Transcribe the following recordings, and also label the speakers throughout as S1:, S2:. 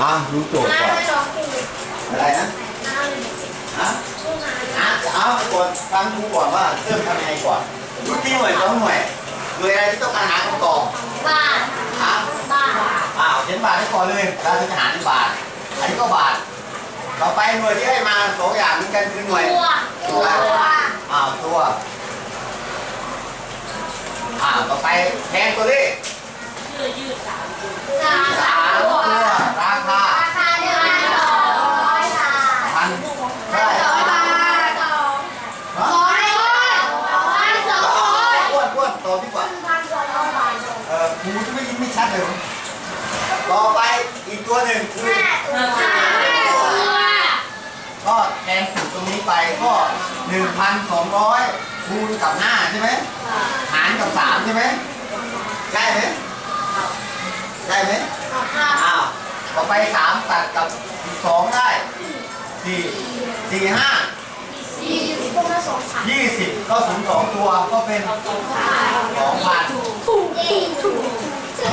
S1: อะรู้โจทย์ก่อนอะไรนะฮะอะเอาก่อนฟังครูก่อนว่าเริ่มทำยังไงก่อนดูที่หน่วยสองหน่วยหน่วยอะไรที่ต้องการหาคำตอบฮะอ้าวเขียนบาทให้ก่อนเลยเราจะหารที่บาทอันนี้ก็บาทต่อไปหน่วยที่ให้มาสองอย่างเหมือนกันคือหน่วยอ้าวตัวอ้าวต่อไปแทนตัวเลขสามตัวราคาพั ต่อไป3ตัดกับ2ได้4 4 5 20ก็สูง2ตัวก็เป็น2,000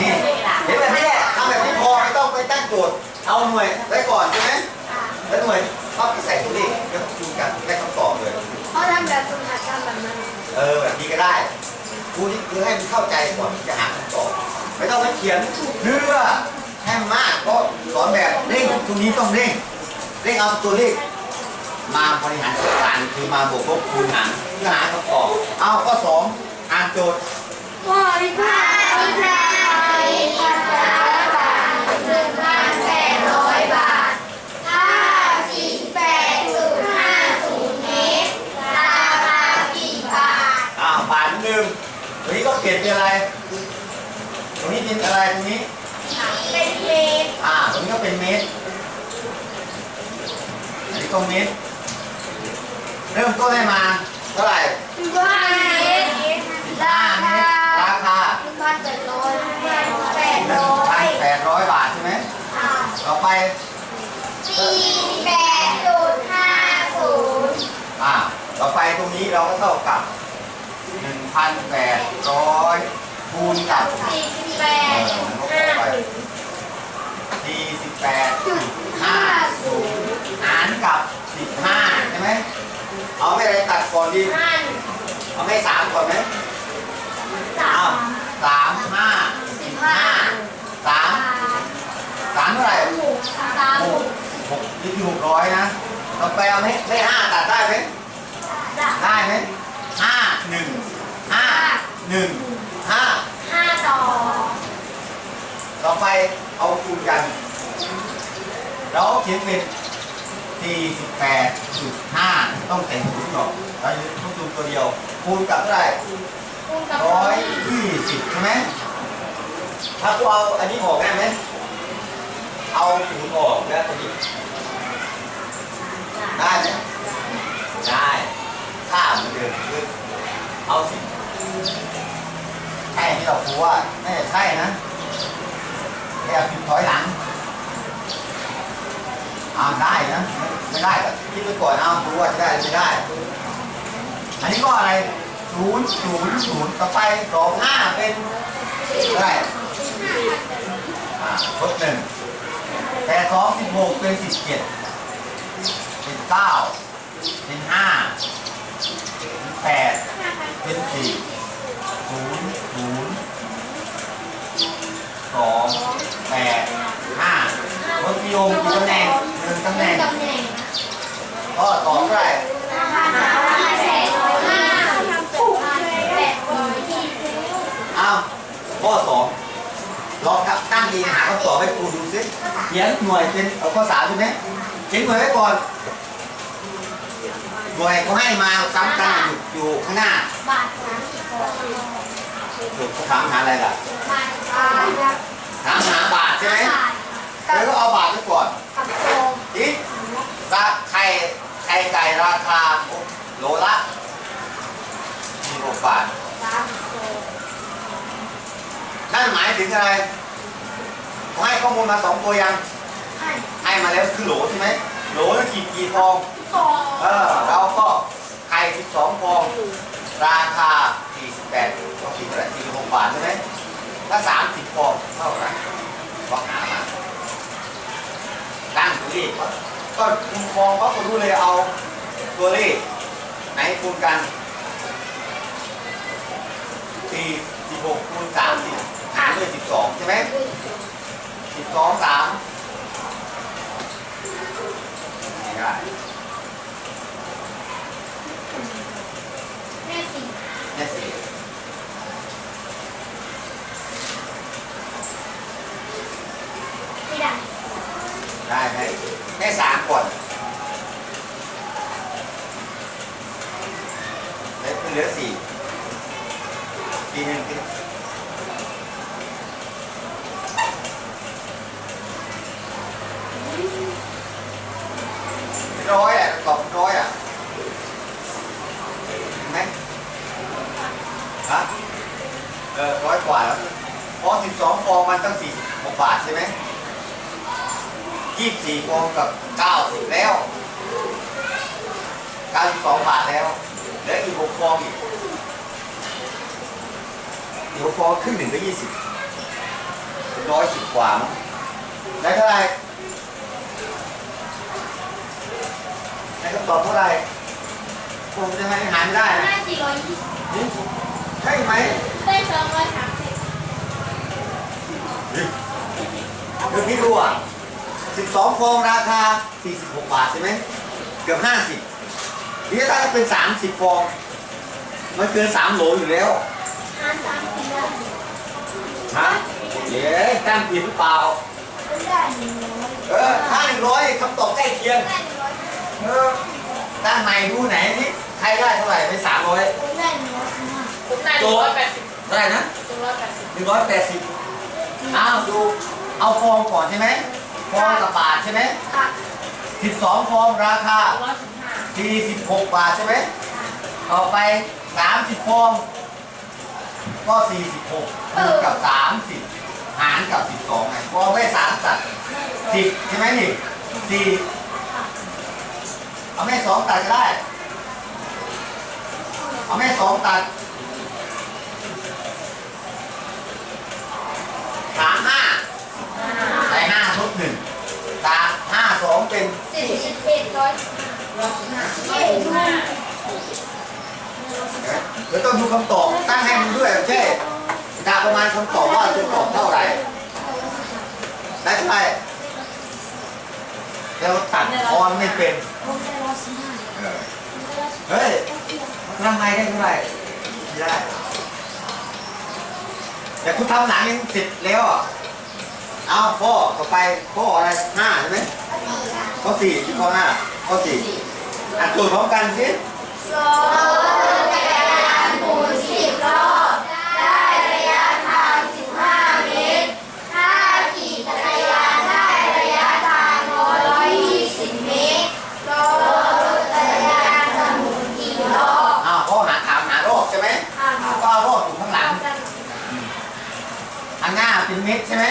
S1: นี่เห็นแบบนี้แหละทำแบบนี้พอไม่ต้องไปตั้งโจทย์เอาหน่วยไว้ก่อนใช่ไหมแล้วหน่วยเข้าไปใส่ตัวเลขแล้วคูณกันได้คำตอบเลยเออแบบนี้ก็ได้ครูนี่คือให้มันเข้าใจก่อนที่จะหาคำตอบไม่ต้องไปเขียนเพื่อ ให้มันมากก็สอนแบบเร่งตรงนี้ต้องเร่งเร่งเอาตัวเลขมาบริหารจัดการคือมาบวกลบคูณหารเพื่อหาคำตอบเอาข้อสองอ่านโจทย์อ้าวผ่านหนึ่งตรงนี้ก็เปลี่ยนเป็นอะไร ตรงนี้เป็นอะไรตรงนี้ อ่าตรงนี้ก็เป็นเมตร อันนี้ก็เมตร เริ่มต้นให้มาเท่าไหร่15เมตรราคา1,800บาทใช่ไหมต่อไปอ่าต่อไปตรงนี้เราก็เท่ากับ1,800คูณกับเออมั นก็เข้าไป48 50หารกับ15ใช่ไหมเอาไม่อะไรตัดก่อนดีเอาไม่สามก่อนไหมเอาสามห้าสิบห้าสามสามเท่าไหร่หกหกนี่คือหกร้อยนะต่อไปเอาไม่ไม่ห้าตัดได้ไหมได้ไหมห้าหนึ่งห้าหนึ่งห้าต่อไปเอาคูณกัน เราเขียนเป็น 48.5 ต้องใส่ศูนย์ก่อนเราจะต้องดูตัวเดียว คูณกับเท่าไหร่ร้อยยี่สิบใช่ไหมถ้ากูเอาอันนี้ออกได้ไหม เอาศูนย์ออกแล้วตัวนี้ ได้ไหมได้ค่าเหมือนเดิมคือเอาสิใช่ที่เราคูว่าไม่ใช่นะไม่เอาผิดถอยหลัง อาได้นะไม่ได้ก็คิดไว้ก่อนเอาครูว่าจะได้หรือไม่ได้ อันนี้ก็อะไรศูนย์ศูนย์ศูนย์ต่อไปสองห้าเป็นเท่าไหร่อ่าลบหนึ่งแต่สองสิบหกเป็นสิบเจ็ดเป็นเก้าเป็นห้าเป็นแปดเป็นสี่ศูนย์ศูนย์สองแปด ห้ารถนิยมกี่ตำแหน่งหนึ่งตำแหน่งก็ตอบเท่าไหร่อ้าวข้อสองลองครับตั้งเองหาคำตอบให้ครูดูซิเขียนหน่วยเป็นเอาข้อสามใช่ไหมเขียนหน่วยไว้ก่อนหน่วยเขาให้มาซ้ำกันอยู่อยู่ข้างหน้าถูกเขาถามหาอะไรล่ะถามหาบาทใช่ไหม แล้วก็เอาบาทไว้ก่อนอีกราไข่ไข่ไก่ราคาโลละ16บาทนั่นหมายถึงอะไรเขาให้ข้อมูลมาสองตัวยังให้มาแล้วคือโหลใช่ไหมโหลละกี่กี่ฟองเออเราก็ไข่12ฟอง ราคา 48ก็คิดเท่าไหร่46บาทใช่ไหมถ้า 30ฟองเท่าไหร่ก็หามา เลขก็คุณมองปั๊บก็รู้เลยเอาตัวเลขไหนคูณกันสี่สิบหกคูณสามสิบหารด้วยสิบสองใช่ไหมสิบสองสามไม่ได้
S2: แม่สี่
S1: แค่สี่
S2: ไม่ได้
S1: ได้ไหมแค่สามก่อนแล้วเหลือสี่สี่หนึ่งสี่ร้อยอะตอบร้อยอะไหมฮะเออร้อยกว่าแล้วเพราะสิบสองฟองมันตั้งสี่หกบาทใช่ไหม ยี่สิบสี่ฟองกับเก้าสิบแล้วเก้าสิบสองบาทแล้วเหลืออีกหกฟองอีกอีกหกฟองครึ่งหนึ่งก็ยี่สิบร้อยสิบกว่ามั้งได้เท่าไหร่ได้คำตอบเท่าไหร่ผมจะให้หารได้นะ
S2: ห้าสี่ร้อยยี่สิบ
S1: นี่ใช่ไหม
S2: ได้สองร้อยสามสิบ
S1: คือพี่ดูอะ สิบสองฟองราคาสี่สิบหกบาทใช่ไหมเกือบห้าสิบนี่ถ้าเป็นสามสิบฟอง มันเกินสามโหลอยู่แล้ว
S2: หารสามสิบได้
S1: ฮะเย้ตั้งผิดหรือเปล่า
S2: ได้หนึ่งร้อย
S1: เออถ้าหนึ่งร้อยคำตอบใกล้เคียง
S2: ได้หนึ่งร้อย
S1: เออตั้งใหม่ดูไหนนี่ใครได้เท่าไหร่ไปสามร้อย
S2: ผมได้หนึ่งร้อยสิบห้า
S3: ผมนายหนึ่งร้อยแปดสิบ
S1: เท่าไหร่นะ
S3: หนึ่งร้อยแปดสิบ
S1: หนึ่งร้อยแปดสิบอ้าวดู เอาฟองก่อนใช่ไหม ฟองกับบาทใช่ไหม
S2: ค่ะ
S1: สิบสองฟองราคา
S3: หนึ่งร้อยสิบห้า
S1: สี่สิบหกบาทใช่ไหมต่อไปสามสิบฟองก็สี่สิบหกคูณกับสามสิบหารกับสิบสองไงฟองไม่สามตัดสิบใช่ไหมนี่สี่เอาแม่สองตัดก็ได้ เอาแม่สองตัดสามห้าใส่ห้าลบหนึ่งตาห้าสอง เป็น
S2: สี่สิบเอ็ดร้อย
S3: ร้อยสิบห้า
S2: เย้ดู
S1: เดี๋ยวต้องดูคำตอบตั้งให้มันด้วยโอเคกาประมาณคำตอบว่าจะตอบเท่าไหร่ได้เท่าไหร่แล้วตัดออนไม่เป็น
S2: ผมได้ร้อยสิบห้า
S1: เออเฮ้ยทำไงได้เท่าไหร่ไม่ได้แต่คุณทำหนังยังเสร็จแล้วอะเอาข้อต่อไปข้ออะไรห้าใช่ไหม ข้อสี่ที่ข้อห้าข้อสี่อ่านโจทย์พร้อมกันสิ
S2: สองจักรยานหมุนสิบรอบได้ระยะทางสิบห้าเมตร ถ้าขี่จักรยานได้ระยะทางร้อยยี่สิบเมตรรอรถจักรยานจะหมุนกี่รอบ
S1: อ้าวข้อหาถามหารอบใช่ไหม
S2: ค่ะ
S1: ก็เอารอบอยู่ข้างหลังข้างหน้าเป็นเม็ดใช่ไหม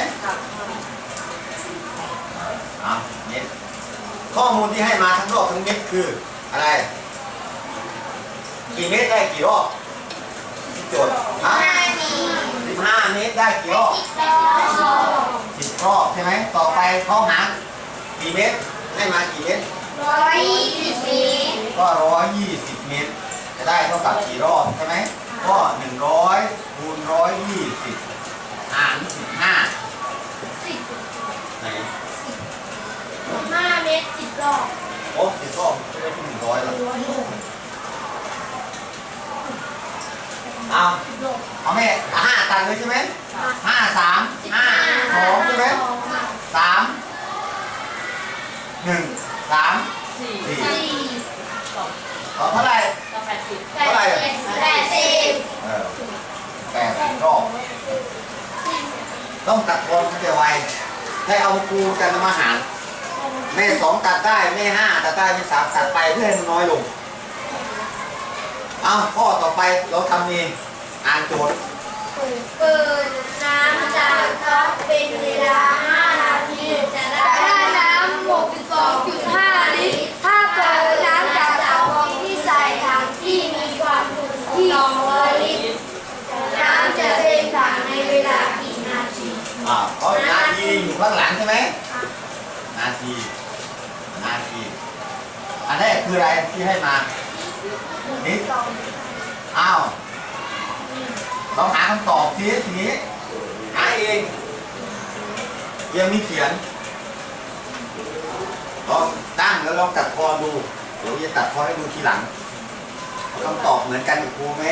S1: อะเม็ดข้อมูลที่ให้มาทั้งรอบทั้งเม็ดคืออะไร กี่เม็ดได้กี่รอบโจทย์ฮะ
S2: ห้ามี
S1: สิบห้าเม็ดได้กี่ รอบ
S2: สิบรอบ
S1: สิบรอบใช่ไหมต่อไปเขาหากี่เม็ดให้มากี่เม็ด
S2: ร้อยยี่สิบเมตร
S1: ก็ร้อยยี่สิบเม็ดจะได้เท่ากับกี่รอบใช่ไหมก็หนึ่งร้อยคูณร้อยยี่สิบหารสิบห้า
S2: สิบ
S1: ไหน
S2: ห้าเมตรสิบรอบ
S1: โอ้สิบรอบจะได้ที่หนึ่งร้อยแล้ว
S2: ร้อยหก
S1: เอา
S2: สิบรอบ
S1: เอาแม่ห้าตันเลยใช่ไหม ห้าสามห้าสองใช่ไหมสามหนึ่งสาม
S3: สี่
S1: ส
S3: อง
S1: เอาเท่าไหร่
S3: ต่อแปดสิบ
S2: แปดสิบแปดสิบ
S1: เออแปดสิบรอบต้องตัดทอนให้ไวให้เอาคูกันมาหารแม่สองตัดได้แม่ห้าตัดได้แม่สามตัดไปเพื่อให้มันน้อยลงเอาข้อต่อไปเราทำเองอ่านโจทย์
S2: เปิด น้ำจากก๊อกเป็นเวลา 5 นาทีจะได้น้ำ62.5 ลิตร ถ้าเปิดน้ำจากเตาฟองที่ใส่ถังที่มีความจุที่200ลิตร น้ำจะเต็มถังในเวลากี่นาที
S1: อ่าเขานาทีอยู่ข้างหลังใช่ไหม นาที นาที อันนี้คืออะไรที่ให้มานี่อ้าวลองหาคำตอบสิทีนี้ เอง ยังมีเขียนลองตั้งแล้วลองตัดคอดู เดี๋ยวจะตัดคอให้ดูทีหลังคำตอบเหมือนกันกับครูไหม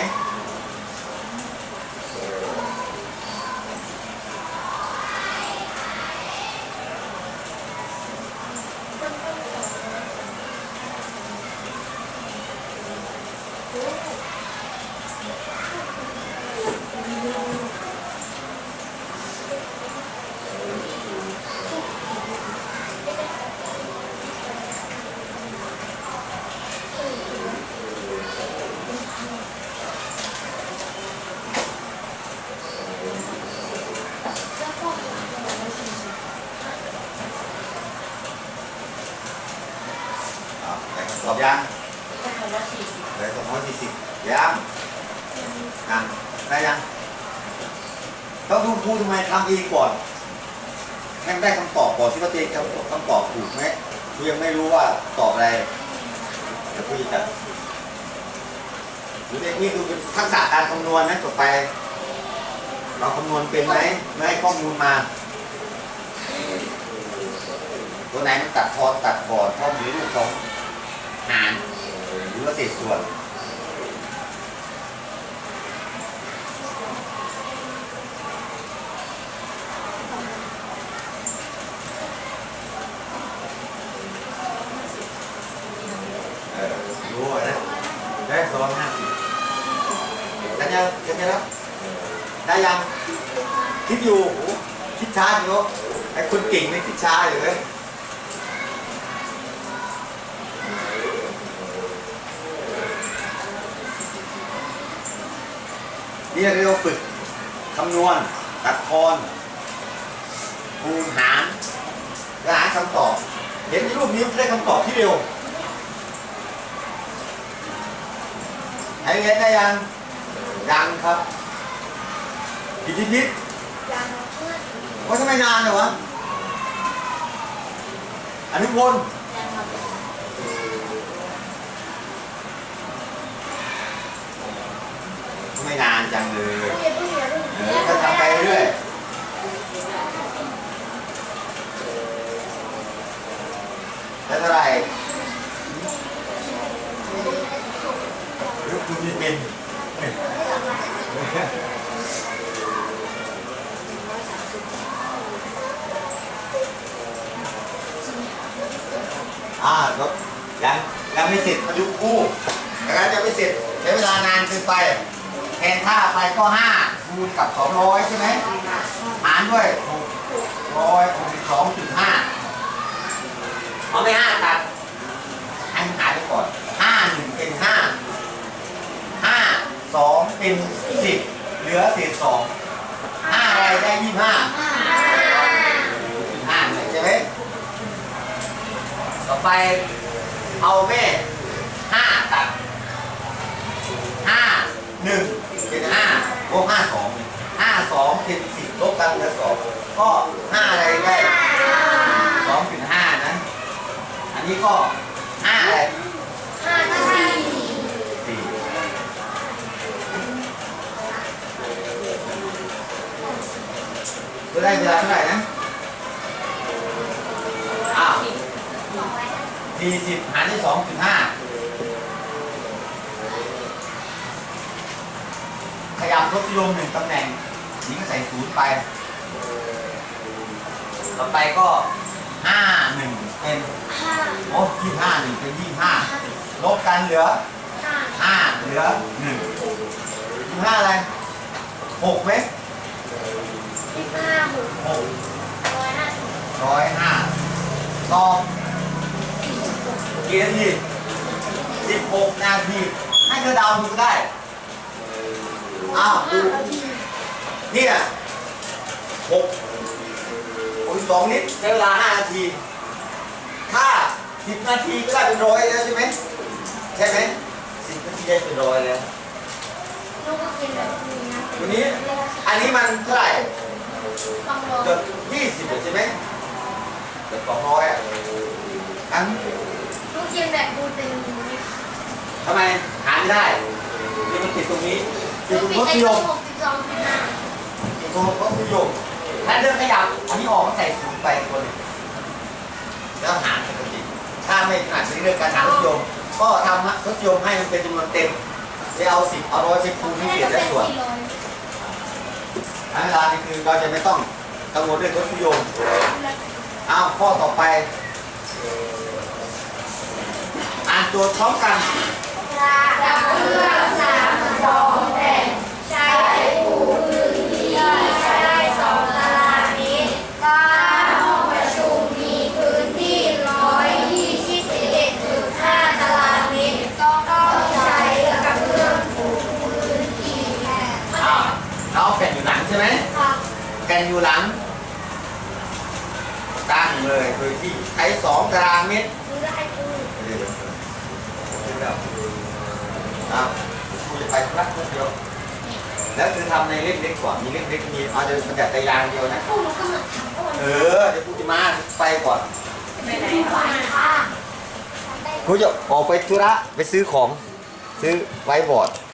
S1: อ้าวแต่คำตอบยัง
S3: เป็นคำว่าสี่สิบ
S1: เหลือสองร้อยสี่สิบยังยังได้ยังต้องดูครู ทำไมทำเองก่อนให้มันได้คำตอบก่อนที่ว่าตัวเองจะคำตอบถูกไหมยังไม่รู้ว่าตอบอะไรเดี๋ยวครูจะหรือนี่คือเป็นทักษะการคำนวณนะต่อไป เราคำนวณเป็นไหมไม่ให้ข้อมูลมาตัวไหนมันตัดพอตัดก่อนเพราะมีรูปของหารหรือว่าเศษส่วน เออรู้นะ ได้สองห้าสิบได้ยังได้ยังแล้วได้ยัง คิดอยู่โอ้คิดช้าอยู่เนอะไอ้คนเก่งไม่คิดช้าอยู่เลยนี่เรียกว่าฝึกคำนวณ ตัดทอนคูณหารและหาคำตอบ เห็นรูปนี้ได้คำตอบที่เร็ว ให้เรียนได้ยัง ยังครับอีกนิดๆว่าทำไมนานเหรอวะอนุพลทำไมนานจังเลยเออก็ทำไปเรื่อยแล้วเท่าไหร่ห เย็นอ่าก็ยังยังไม่เสร็จประยุกต์คู่ดังนั้นยังไม่เสร็จใช้เวลานานเกินไปแทนค่าไปก็5คูณกับ200ใช่ไหมหารด้วย662.5เอาไม่5ตัดให้มันหายไปก่อน 5 1 เป็น 5 5 2 เป็น10เหลือเศษ2 5อะไรได้25 5เลยใช่ไหมต่อไปเอาแม่ห้าตัดห้าหนึ่งเป็นห้าลบห้าสองห้าสองเป็นสิบลบกันเหลือสองก็ห้าอะไรได้สองเป็นห้านะ อันนี้ก็ห้าอะไรสี่ก็ ได้เวลาเท่าไหร่นะอ้าวสี่สิบหารด้วยสองจุดห้าขยับทศนิยมหนึ่งตำแหน่งนี่ก็ใส่ศูนย์ไป ต่อไปก็ห้าหนึ่งเป็นโอ้ยี่ห้าหนึ่งเป็นยี่ห้าลบกันเหลือห้าเหลือหนึ่งยี่ห้าอะไรหกไหม หกร้อยห้าตอบกี่นาที16นาที ให้เธอเดาดูได้ อ้าวดูเนี่ย6 62นิดใช้เวลา5นาที ถ้า10นาทีก็ได้เป็นร้อยแล้วใช่ไหมใช่ไหม10นาทีได้เป็นร้อยแล้วทีนี้ อันนี้มันเท่าไหร่ เกือบ20ใช่ไหมเกือบ200อะอัน
S2: เรียนแบบดูเป็น
S1: ทำไมหาไม่ได้นี่มันติดตรงนี้ติดตรง
S2: ปิ
S1: ร
S2: ด
S1: ถ
S2: ไอ้
S1: นิย
S2: ตัว
S1: ม
S2: หกสิบสองจุดห้า
S1: ติดตรงรถนิยมถ้าเดินขยับอันนี้ออกมาใส่สูงไปคนหนึ่งแล้วหารปกติถ้าไม่ถนัดในเรื่องการหารถนิยมก็ทำรถนิยมให้มันเป็นจำนวนเต็มจะเอาสิบเอาร้อยไปคูณให้เปลี่ยนได้ส่วน
S2: สี่ร้อย
S1: อันเวลานี่คือเราจะไม่ต้องกังวลเรื่องรสนิยมเอาข้อต่อไป อ่านตัวพร้อมกัน
S2: กระเบื้อสามสองแต่ แผ่น
S1: อยู่หลัง ตั้งเลยโดยที่ใช้สองตารางเมตร
S2: ดูไป
S1: เดี๋ยวเดี๋ยวอ้าวกูจะไปครับเดียวแล้วคือทำในเล่มเล็กก่อนมีเล่มเล็กมีเอาจะประหยัดแต่ยางเดียวนะเออเดี๋ยวกูจะมาไปก่อน
S3: ไปไหน
S2: ค่ะ
S1: กูจะออกไปธุระไปซื้อของซื้อไว้บอร์ด